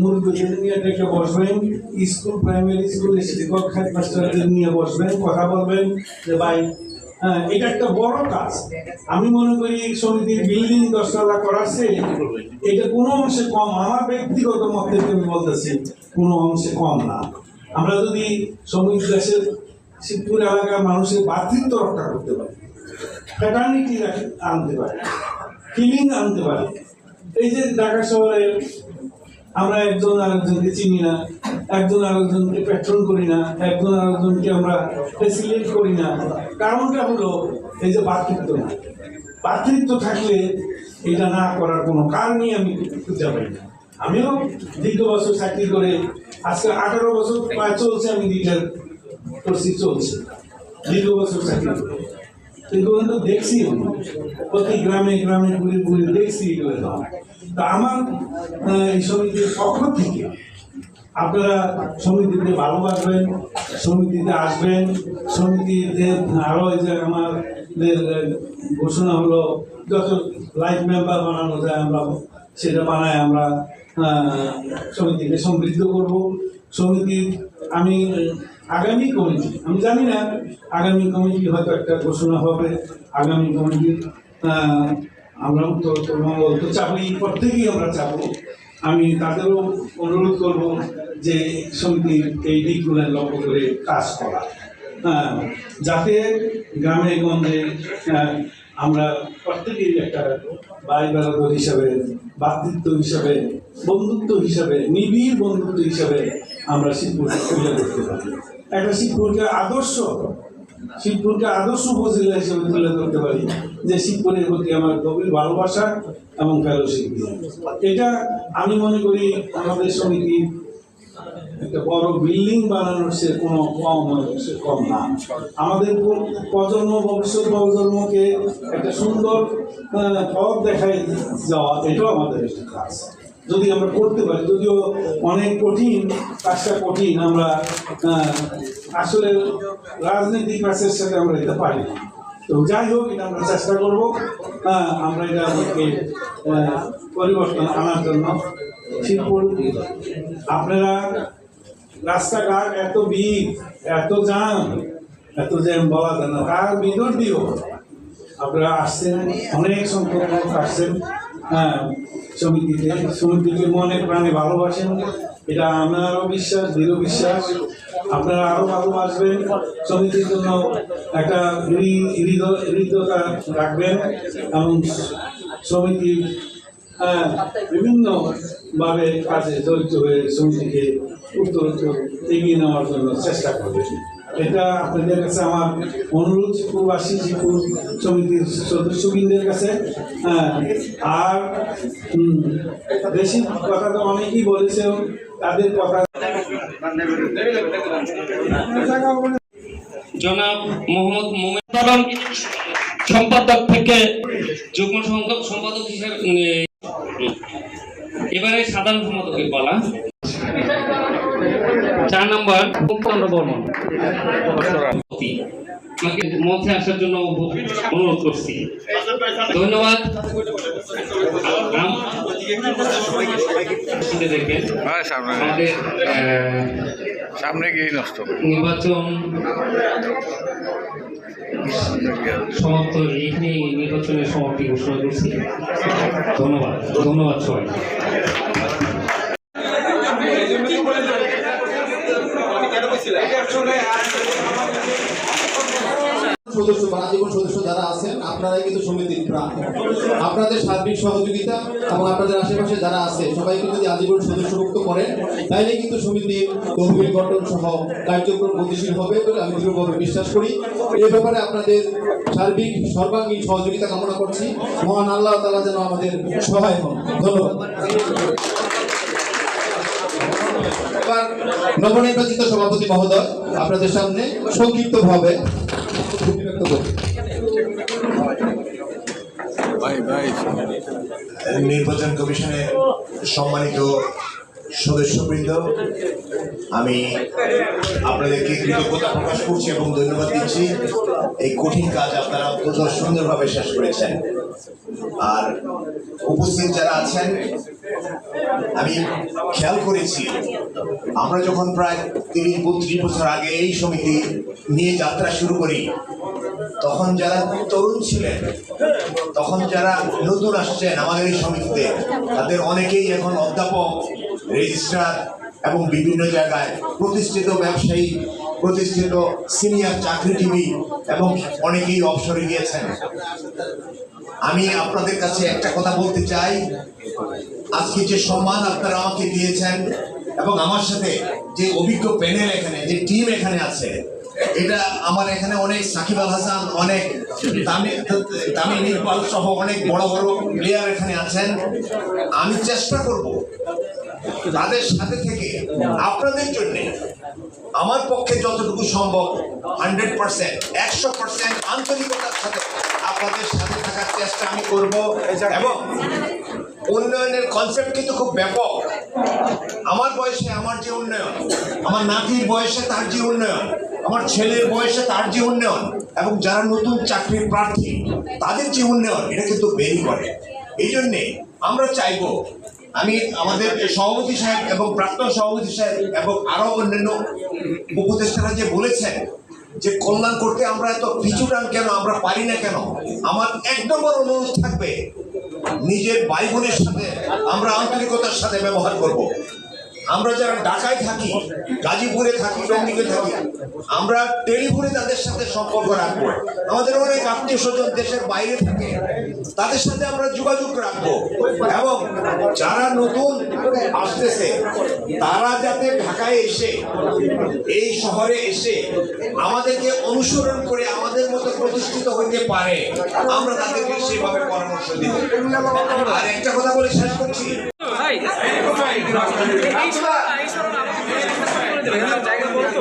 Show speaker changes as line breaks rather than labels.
মুরব্বীদের নিয়ে ডেকে বসবেন। স্কুল প্রাইমারি স্কুলের শিক্ষক হেডমাস্টারদের নিয়ে বসবেন কথা বলবেন যে ভাই হ্যাঁ, এটা একটা বড় কাজ। আমি মনে করি এই সমিতির বিল্ডিং দশতলা করাচ্ছে এটা কোনো অংশে কম। আমার ব্যক্তিগত মত থেকে আমি বলতেছি কোনো অংশে কম না। আমরা যদি শ্রমিক দেশের শিবপুর এলাকার মানুষের বাতৃত্ব রক্ষা করতে পারি ফ্যাটার্নিটি আনতে পারি ফিলিং আনতে পারি। এই যে ঢাকা শহরে আমরা একজন আরেকজনকে চিনি না, একজন আরেকজনকে পেট্রোল করি না, একজন আরেকজনকে আমরা ফেসিলিট করি না। কারণটা হলো এই যে বাতৃত্ব না বাতৃত্ব থাকলে এটা না করার কোনো কারণই আমি খুঁজে পাই না। আমিও দীর্ঘ বছর চাকরি করে, আজকে আঠারো বছর প্রায় চলছে, আমি দিকের করছি চলছে। দীর্ঘ বছর চাকরি করে। কিন্তু কিন্তু দেখছি। প্রতি গ্রামে গ্রামে ঘুরে ঘুরে দেখছি এগুলো তা আমার এই সমিতির পক্ষ থেকে আপনারা সমিতিতে ভালোবাসবেন, সমিতিতে আসবেন, সমিতিতে আরও এই যে আমাদের ঘোষণা হলো, যত লাইফ মেম্বার বানানো যায় আমরা, সেটা বানায় আমরা সমিতিকে সমৃদ্ধ করব। সমিতির আমি আগামী কমিটি, আমি জানি না, আগামী কমিটি হয়তো একটা ঘোষণা হবে, আগামী কমিটি আমরা তো তো চাবই প্রত্যেকেই আমরা চাবো। আমি তাদেরও অনুরোধ করব যে সমিতির এই দিকগুলো লক্ষ্য করে কাজ করা। যাতে গ্রামে গঞ্জে আমরা প্রত্যেকেই একটা ভাই বেড়াদর হিসাবে বাতৃত্ব হিসাবে, বন্ধুত্ব হিসাবে, নিবিড় বন্ধুত্ব হিসাবে আমরা শিবপুরকে তুলে ধরতে পারি। একটা শিবপুরকে আদর্শ শিবপুরকে আদর্শ উপজেলা হিসেবে তুলে ধরতে পারি যে শিবপুরের প্রতি আমার গভীর ভালোবাসা এবং ফেলোশিপ এটা আমি মনে করি আমাদের সমিতি একটা বড় বিল্ডিং বানানোর সে কোনো কম সে কম না। আমাদের প্রজন্ম, ভবিষ্যৎ প্রজন্মকে একটা সুন্দর পথ দেখাই যাওয়া, এটাও আমাদের একটা কাজ। যদি আমরা করতে পারি, যদিও অনেক কঠিন, কাজটা কঠিন, আমরা আসলে রাজনৈতিক কাজের সাথে আমরা এটা পারি না। তো যাই হোক, এটা আমরা চেষ্টা করব আমরা এটা আমাকে পরিবর্তন আনার জন্য। শিবপুর, আপনারা, রাস্তাঘাট এত ভিড়, এত জ্যাম এত জ্যাম বলা যায় না, তার ভিতর আপনারা আসছেন, অনেক সংখ্যক লোক আসছেন। হ্যাঁ সমিতিতে সমিতিকে মনে প্রাণে ভালোবাসেন। এটা আমারও বিশ্বাস দৃঢ় বিশ্বাস। আপনারা আরও ভালোবাসবেন। সমিতির জন্য একটা হৃদয়তা রাখবেন এবং সমিতির হ্যাঁ, বিভিন্ন কাজে জড়িত হয়ে সমিতিকে উত্তর উত্তর এগিয়ে নেওয়ার জন্য চেষ্টা করবে এটা আপনাদের কাছে আমার অনুরোধ শিবপুরবাসী শিবপুর সমিতির সদস্যবৃন্দের কাছে। হ্যাঁ, আর বেশি কথা তো অনেকেই বলেছে তাদের কথা
জনাব মোহাম্মদ মোমেন সম্পাদক থেকে যুগ্ম সম্পাদক সম্পাদক হিসেবে এবারে সাধারণ সম্পাদকের বলা চার নম্বর বর্মন মঞ্চে আসার জন্য অনুরোধ করছি। ধন্যবাদ।
হ্যাঁ সামনে। গিয়ে নষ্ট
নির্বাচন সমাপ্ত এখানে নির্বাচনের সমাপ্তি ঘোষণা করছি। ধন্যবাদ। ধন্যবাদ সবাই
সদস্য বা আজীবন সদস্য যারা আছেন, আপনারাই কিন্তু সমিতির প্রাণ আপনাদের সার্বিক সহযোগিতা এবং আপনাদের আশেপাশে যারা আছে, সবাইকে যদি আজীবন সদস্যভুক্ত করেন, তাইলে কিন্তু সমিতির তহবিল গঠন সহ কার্যক্রম গতিশীল হবে বলে আমি দৃঢ়ভাবে বিশ্বাস করি। এই ব্যাপারে আপনাদের সার্বিক সর্বাঙ্গীন সহযোগিতা কামনা করছি। মহান আল্লাহ তালা যেন আমাদের সহায় হন ধন্যবাদ। এবার নবনির্বাচিত সভাপতি মহোদয়, আপনাদের সামনে
ভাই ভাই।
নির্বাচন কমিশনের সম্মানিত সদস্যবৃন্দ, আমি আপনাদেরকে কৃতজ্ঞতা প্রকাশ করছি এবং ধন্যবাদ দিচ্ছি। এই কঠিন কাজ আপনারা অত্যন্ত সুন্দরভাবে শেষ করেছেন। আর উপস্থিত যারা আছেন আমি খেয়াল করেছি, আমরা যখন প্রায় তিরিশ, বত্রিশ বছর আগে এই সমিতি নিয়ে যাত্রা শুরু করি, তখন যারা তরুণ ছিলেন, তখন যারা নতুন আসছেন আমাদের এই সমিতিতে, তাদের অনেকেই এখন অধ্যাপক, রেজিস্ট্রার এবং বিভিন্ন জায়গায় প্রতিষ্ঠিত ব্যবসায়ী, প্রতিষ্ঠিত সিনিয়র চাকরিজীবী এবং অনেকেই অবসরে গিয়েছেন। আমি আপনাদের কাছে একটা কথা বলতে চাই আজকে যে সম্মান আপনারা আমাকে দিয়েছেন এবং আমার সাথে যে অভিজ্ঞ প্যানেল এখানে, যে টিম এখানে আছে, এটা আমার এখানে অনেক সাকিব আল হাসান, অনেক তামিম ইকবাল সহ অনেক বড় বড় প্লেয়ার এখানে আছেন। আমি চেষ্টা করব তাদের সাথে থেকে আপনাদের জন্য আমার পক্ষে যতটুকু সম্ভব হান্ড্রেড পার্সেন্ট, একশো পার্সেন্ট আন্তরিকতার সাথে আপনাদের সাথে থাকার চেষ্টা আমি করব এবং উন্নয়নের কনসেপ্ট কিন্তু খুব ব্যাপক। আমার বয়সে আমার যে উন্নয়ন, আমার নাতির বয়সে তার যে উন্নয়ন, আমার ছেলের বয়সে তার যে উন্নয়ন এবং যারা নতুন চাকরির প্রার্থী, তাদের যে উন্নয়ন, এটা কিন্তু বেরি করে এই জন্যে আমরা চাইব আমি আমাদের সভাপতি সাহেব এবং প্রাক্তন সভাপতি সাহেব এবং আরও অন্যান্য উপদেষ্টারা যে বলেছেন যে কল্যাণ করতে আমরা এত পিছু টান কেন, আমরা পারি না কেন? আমার এক নম্বর অনুরোধ থাকবে, নিজের ভাই বোনের সাথে আমরা আন্তরিকতার সাথে ব্যবহার করব। আমরা যারা ঢাকায় থাকি, গাজীপুরে থাকি টঙ্গিতে থাকি, আমরা টেলিফোনে তাদের সাথে সম্পর্ক রাখব। আমাদের অনেক আত্মীয় স্বজন দেশের বাইরে থাকে, তাদের সাথে আমরা যোগাযোগ রাখব। যারা নতুন আসতেছে তারা যাতে ঢাকায় এসে এই শহরে এসে আমাদেরকে অনুসরণ করে আমাদের মতো প্রতিষ্ঠিত হইতে পারে আমরা তাদেরকে সেভাবে পরামর্শ দিব। আর একটা কথা বলে শেষ করছি।
জায়গা বলতো